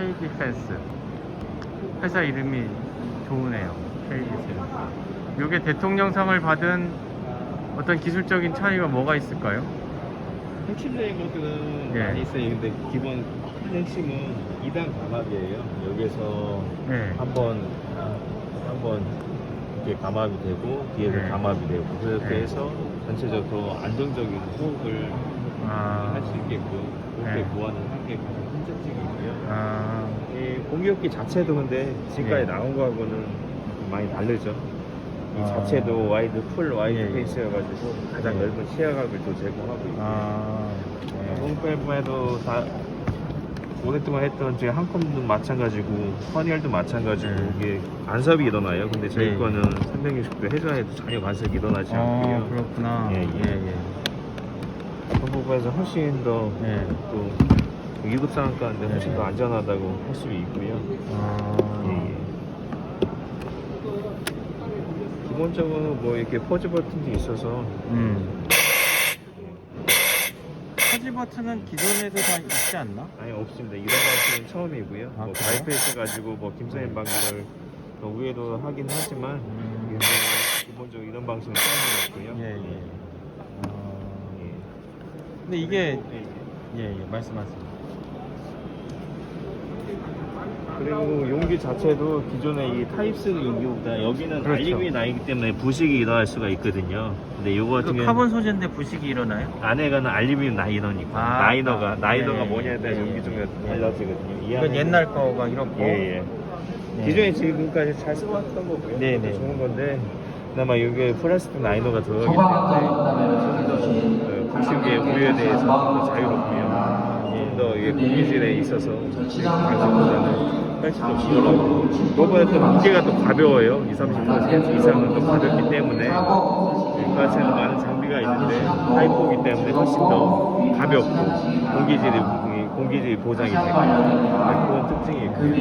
KD 펜스. 회사 이름이 좋으네요. KD 펜스. 이게 대통령상을 받은 어떤 기술적인 차이가 뭐가 있을까요? 핵심적인 것들은 예. 많이 있어요. 근데 기본 핵심은 2단 감압이에요. 여기서 네. 한번 한번 이렇게 감압이 되고 뒤에서 네. 감압이 되고 그렇게 네. 해서 전체적으로 더 안정적인 호흡을 아, 할수 있게끔 그렇게 네. 보완을 한게 가장 큰 특징이고요. 아, 이 공격기 자체도 근데 지금까지 예. 나온 거하고는 많이 다르죠. 이 아. 자체도 와이드 풀 와이드 예, 예. 페이스여가지고 가장 예. 넓은 시야각을 또 제공하고 있고요. 아, 네. 홈페이퍼에도 다 오랫동안 했던 제 한컴도 마찬가지고 허니얼도 마찬가지고 네. 이게 간섭이 일어나요. 근데 저희 네. 거는 360도 해줘야도 전혀 간섭이 일어나지 어, 않고요. 그렇구나. 예, 예, 예. 예. 홈페이퍼에서 훨씬 더 예. 또 2급 상한가인데 훨씬 네. 더 안전하다고 할 수 있고요. 아, 예, 예. 기본적으로 뭐 이렇게 포즈 버튼도 있어서 음. 퍼지 버튼은 기존에도 다 있지 않나? 아니 없습니다. 이런 방식은 처음이고요. 아, 뭐? 가입해서 가지고 뭐 김선인 방식을 뭐 위에도 하긴 하지만 음. 뭐 기본적으로 이런 방식은 처음이었고요. 예, 예. 근데 이게, 예, 예. 예, 예, 말씀하세요. 그리고 용기 자체도 기존의 이 타입스 용기보다 여기는 그렇죠. 알루미늄 나이기 때문에 부식이 일어날 수가 있거든요. 근데 요거 같은 그 경우는 카본 소재인데 부식이 일어나요? 안에가는 알루미늄 나이너니까 아, 나이너가 아, 나이너가 예, 뭐냐에 따라 예, 용기 예. 종류가 예. 달라지거든요. 이 이건 안에는- 옛날 거가 이렇고. 예, 예. 예. 기존에 지금까지 잘 써왔던 거고요. 네, 네. 좋은 건데 그나마 이게 플라스틱 나이너가 들어가기 때문에 좀더 부식의 우려에 대해서 좀더 자유롭고요. 좀더 이게 공기질에 있어서 방식보다는 훨씬 더 수월하고 그거보다 또 무게가 또 가벼워요. 20, 30% 이상은 또 가볍기 때문에 그 자체는 많은 장비가 있는데 타이포기 때문에 훨씬 더 가볍고 공기질이 공기질 보장이 되고 그런 특징이 있고요.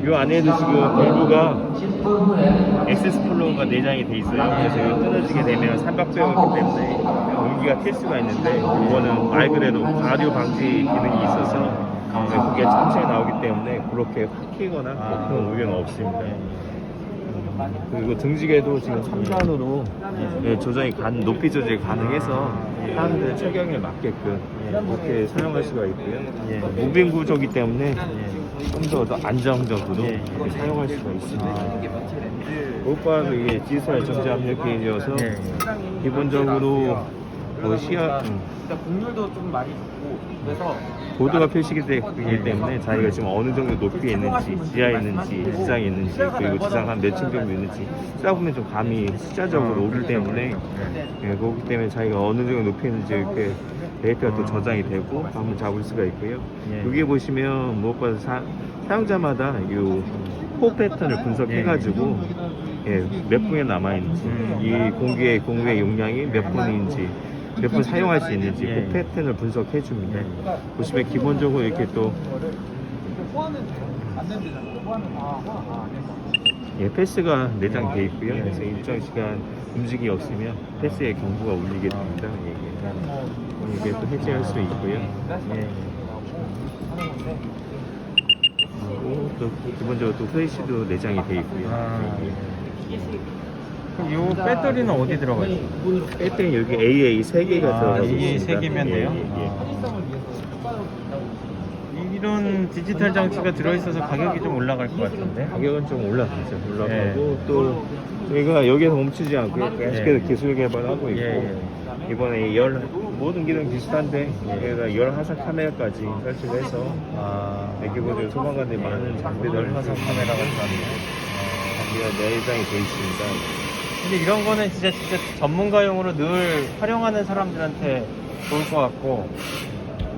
이 안에도 지금 밸브가 엑세스 플로우가 내장이 돼 있어요. 그래서 이거 끊어지게 되면 삼각배였기 때문에 공기가 튈 수가 있는데 이거는 말 그대로 가류 방지 기능이 있어서 네, 그게 천천히 나오기 때문에 그렇게 확 튀거나 뭐 그런 우려는 없습니다. 그리고 등지개도 지금 3단으로 예, 조정이 간 높이 조절이 가능해서 사람들 체격에 맞게끔 그렇게 사용할 수가 있고요. 예. 무빙 구조기 때문에 예. 좀더 안정적으로 예, 예. 사용할 수가 있습니다. 아, 무엇보다도 이게 디지털 전자 압력 게이지여서 예, 예. 기본적으로 뭐 시야 음, 일단 곡률도 좀 많이 있고 그래서 보드가 표시기 되기 때문에 자기가 지금 어느 정도 높이에 있는지 지하에 있는지 지상에 있는지 그리고 지상 한 몇 층 정도 있는지. 쓰다 보면 좀 감이 숫자적으로 오르기 때문에 예, 그렇기 때문에 자기가 어느 정도 높이에 있는지 이렇게 데이터가 또 저장이 되고 감을 잡을 수가 있고요. 예. 여기 보시면 무엇보다 사, 사용자마다 이호 패턴을 분석해가지고 예, 몇 분에 남아 있는지 음. 이 공기의 공기의 용량이 몇 분인지 몇 분 사용할 수 있는지 예. 그 패턴을 분석해 줍니다. 예. 보시면 기본적으로 이렇게 또. 예, 패스가 내장돼 있고요. 그래서 일정 시간 움직이 없으면 패스의 경보가 울리게 됩니다. 예, 예. 이게 또 해제할 수 있고요. 예. 그리고 또 기본적으로 또 플래시도 내장이 돼 있고요. 아, 예, 예. 요 배터리는 어디 들어가 있어요? 예. 배터리 여기 AA 세 개가 아, 들어가고 이게 있습니다. 세 개면 돼요? 예, 예, 예. 아. 이런 디지털 장치가 들어있어서 가격이 좀 올라갈 것 같은데. 가격은 좀 올라가죠. 올라가고 예. 또 저희가 여기서 멈추지 않고 계속해서 예. 기술 개발하고 있고 예, 이번에 열 모든 기능 비슷한데 여기가 열 화상 카메라까지 설치를 해서 아, 네, 기본적으로 소방관들이 많은 장비들 열 화상 카메라가 들어갔네. 장비가 내장이 돼 있습니다. 근데 이런 거는 진짜 진짜 전문가용으로 늘 활용하는 사람들한테 좋을 것 같고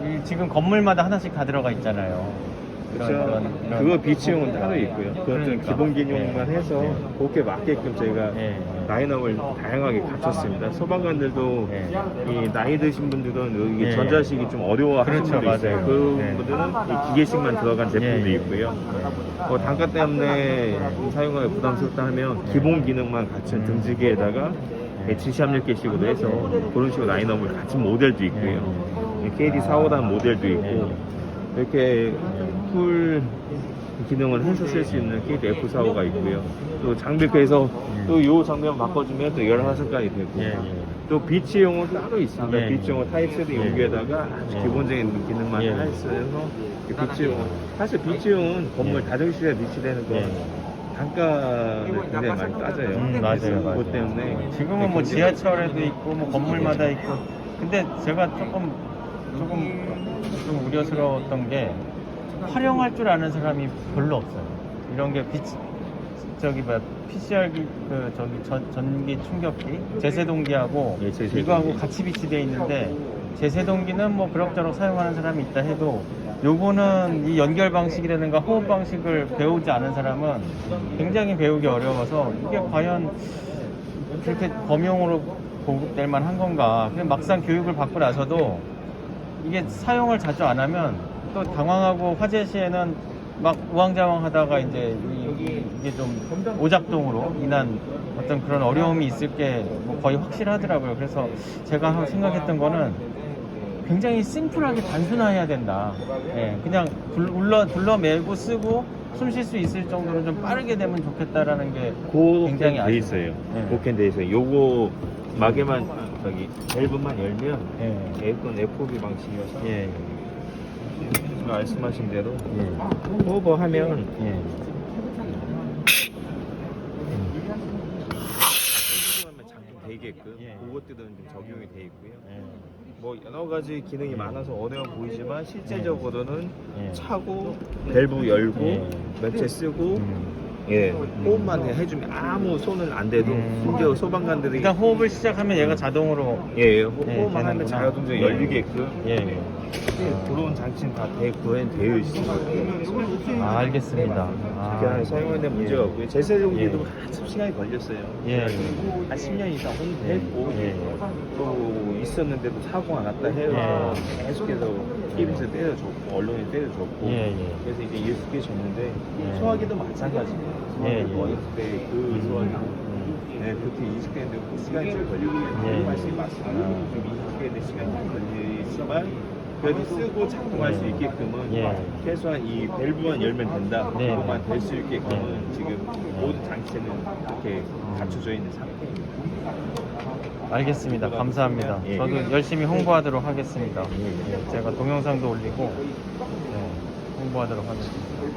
이 지금 건물마다 하나씩 다 들어가 있잖아요. 그렇죠. 그거 비치용은 따로 있고요. 좀 그러니까. 기본 기능만 예. 해서 예. 그렇게 맞게끔 저희가 예. 라인업을 다양하게 갖췄습니다. 소방관들도 예. 이 나이 드신 분들은 여기 예. 전자식이 좀 어려워하시는 그렇죠, 분도 있어요. 맞아요. 그 예. 분들은 이 기계식만 들어간 제품도 예. 있고요. 뭐 단가 때문에 사용하기 부담스럽다 하면 예. 기본 기능만 갖춘 음. 등지기에다가 예. 지시압력계식으로 해서 그런 식으로 라인업을 갖춘 모델도 있고요. KD 4, 5단 모델도 있고 예. 이렇게 풀 기능을 해서 쓸 수 있는 KT F45가 있고요. 또 장비크에서 또이 장면 바꿔주면 또 16색깔이 되고 예, 예. 또 비치용은 따로 있습니다. 예, 비치용은 타입 3 예. 용기에다가 아주 예. 기본적인 기능만 예. 해서 비치용은 사실 비치용은 건물 예. 다중실에 비치되는 거 예. 단가를 굉장히 많이 따져요. 음, 맞아요, 맞아요. 그것 때문에 지금은 뭐 지하철에도 있고 뭐 건물마다 있고 근데 제가 조금 조금 좀 우려스러웠던 게 활용할 줄 아는 사람이 별로 없어요. 이런 게 비, 저기 뭐 PCR 기, 그 저기 전, 전기 충격기 제세동기하고 예, 제세동기. 이거하고 같이 비치돼 있는데 제세동기는 뭐 그럭저럭 사용하는 사람이 있다 해도 요거는 이 연결 방식이라든가 호흡 방식을 배우지 않은 사람은 굉장히 배우기 어려워서 이게 과연 그렇게 범용으로 보급될 만한 건가. 그냥 막상 교육을 받고 나서도 이게 사용을 자주 안 하면 또 당황하고 화재 시에는 막 우왕좌왕 하다가 이제 이, 이게 좀 오작동으로 인한 어떤 그런 어려움이 있을 게 뭐 거의 확실하더라고요. 그래서 제가 한- 생각했던 거는 굉장히 심플하게 단순화해야 된다. 예, 그냥 둘, 울러, 둘러매고 쓰고 숨 쉴 수 있을 정도로 좀 빠르게 되면 좋겠다라는 게고 굉장히 돼 아쉬워요. 있어요. 네. 고캔 돼 있어요. 요거 마개만 저기 밸브만 열면 예, 에어컨 FOB 방식이어서 예, 말씀하신 대로 예, 호버 하면 예. 하면 작동 되게끔 예. 그것들은 좀 적용이 돼 있고요. 예. 뭐 여러 가지 기능이 많아서 어려워 보이지만 실제적으로는 예. 차고 밸브 열고 예. 매체 쓰고 음. 예 호흡만 해주면 아무 손은 안 돼도 음. 심지어 소방관들이 일단 호흡을 시작하면 얘가 자동으로 예 호- 예, 호흡만 하면 되는구나. 자동적으로 예. 열리게끔 예, 예. 예, 들어온 장치는 다 대, 구현 되어 있습니다. 아, 알겠습니다. 아, 그냥 사용하는 문제가 없고요. 제세동기도 예. 한참 시간이 걸렸어요. 예. 한 10년 이상 혼했고 예. 또 있었는데도 사고가 났다 해요. 예. 계속해서 TV에서 때려줬고 언론에 때려줬고 예, 예. 그래서 이제 익숙해졌는데 예. 소화기도 마찬가지예요. 예, 예. 소화기 어렸을 때그 음. 네, 그렇게 익숙했는데 시간이 좀 걸리고요. 예. 그 말씀이 맞습니다. 좀 익숙했는데 시간이 좀 걸리지만 그래도 쓰고 작동할 수 예. 있게끔은 예. 최소한 이 밸브만 열면 된다. 네. 그것만 될 수 있게끔은 네. 지금 모든 장치는 이렇게 갖춰져 있는 상태입니다. 알겠습니다. 감사합니다. 예. 저도 열심히 홍보하도록 하겠습니다. 예, 제가 동영상도 올리고 네, 홍보하도록 하겠습니다.